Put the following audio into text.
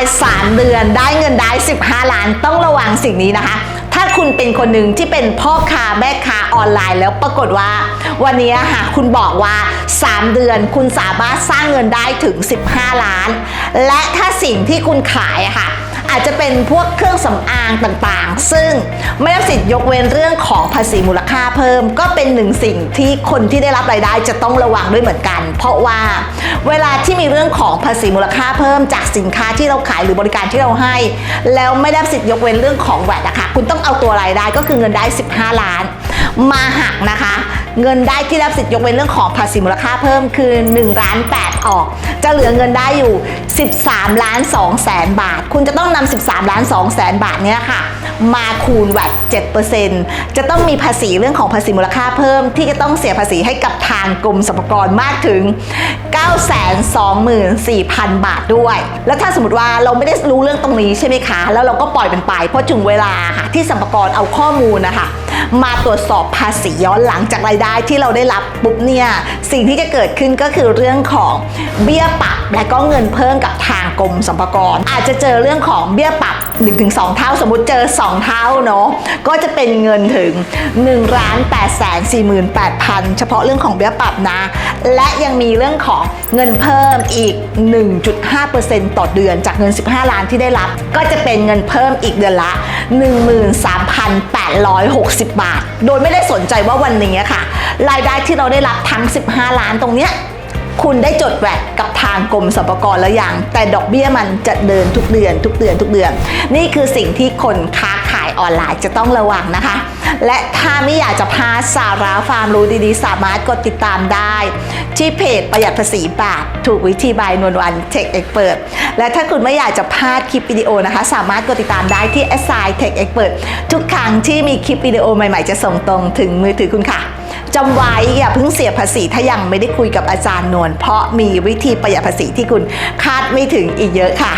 น์3เดือน ได้เงินได้ 15 ล้านต้องระวังสิ่งนี้นะคะ ถ้าคุณเป็นคนหนึ่งที่เป็นพ่อค้าแม่ค้าออนไลน์แล้วปรากฏว่า วันนี้ค่ะคุณบอกว่า 3 เดือนคุณสามารถสร้างเงินได้ถึง 15 ล้าน และถ้าสิ่งที่คุณขายค่ะ อาจจะเป็นพวกเครื่องสำอางต่างๆ ซึ่งไม่ได้สิทธิ์ยกเว้นเรื่องของภาษีมูลค่าเพิ่ม ก็เป็นหนึ่งสิ่งที่คนที่ได้รับรายได้จะต้องระวังด้วยเหมือนกัน เพราะว่าเวลาที่มีเรื่องของภาษีมูลค่าเพิ่มจากสินค้าที่เราขายหรือบริการที่เราให้ แล้วไม่ได้สิทธิ์ยกเว้นเรื่องของแวดนะคะคุณต้องเอาตัวรายได้ก็คือเงินได้ 15 ล้าน มาหักนะคะ เงินได้ที่รับสิทธิ์ยกเว้นเรื่องของภาษีมูลค่าเพิ่มคือ1ล้าน8ออก จะเหลือเงินได้อยู่ 13ล้าน2แสนบาท คุณจะต้องนำ13ล้าน2แสนบาทเนี้ยค่ะ มาคูณแวด7%จะต้องมีภาษีเรื่องของภาษีมูลค่าเพิ่ม ที่จะต้องเสียภาษีให้กับทางกรมสรรพากรมากถึง 924,000 บาทด้วย แล้วถ้าสมมติว่าเราไม่ได้รู้เรื่องตรงนี้ใช่ไหมคะ แล้วเราก็ปล่อยมันไป เพราะถึงเวลาค่ะที่สรรพากรเอาข้อมูลนะคะมาตรวจสอบภาษีย้อนหลังจากรายได้ที่เราได้รับปุ๊บเนี่ยสิ่งที่จะเกิดขึ้นก็คือเรื่องของเบี้ยปรับและก็เงินเพิ่มกับทางกรมสรรพากรอาจจะเจอเรื่องของเบี้ยปรับ 1-2เท่าสมมุติเจอ 2 เท่าเนาะก็จะเป็นเงินถึง1ล้าน8แสน48,000 เฉพาะเรื่องของเบี้ยปรับนะ และยังมีเรื่องของเงินเพิ่มอีก 1.5%ต่อเดือนจากเงิน 15 ล้านที่ได้รับ ก็จะเป็นเงินเพิ่มอีกเดือนละ 13,860 บาท โดยไม่ได้สนใจว่าวันนี้ค่ะ รายได้ที่เราได้รับทั้ง 15 ล้านตรงเนี้ย คุณได้จดแวดกับทางกรมสรรพากรแล้วยังแต่ดอกเบี้ยมันจะเดินทุกเดือน ทุกเดือนทุกเดือน นี่คือสิ่งที่คนค้าขายออนไลน์จะต้องระวังนะคะ และถ้าไม่อยากจะพลาดสาระความรู้ดีๆ สามารถกดติดตามได้ ที่เพจประหยัดภาษีบาทถูกวิธีบายนวลวันเทคเอ็กเปิดและถ้าคุณไม่อยากจะพลาดคลิปวิดีโอนะคะ สามารถกดติดตามได้ที่ s อ i Tech Expert ทุกครั้งที่มีคลิปวิดีโอใหม่ๆ จะส่งตรงถึงมือถือคุณค่ะ จำไว้อย่าเพิ่งเสียภาษีถ้ายังไม่ได้คุยกับอาจารย์นวลเพราะมีวิธีประหยัดภาษีที่คุณคาดไม่ถึงอีกเยอะค่ะ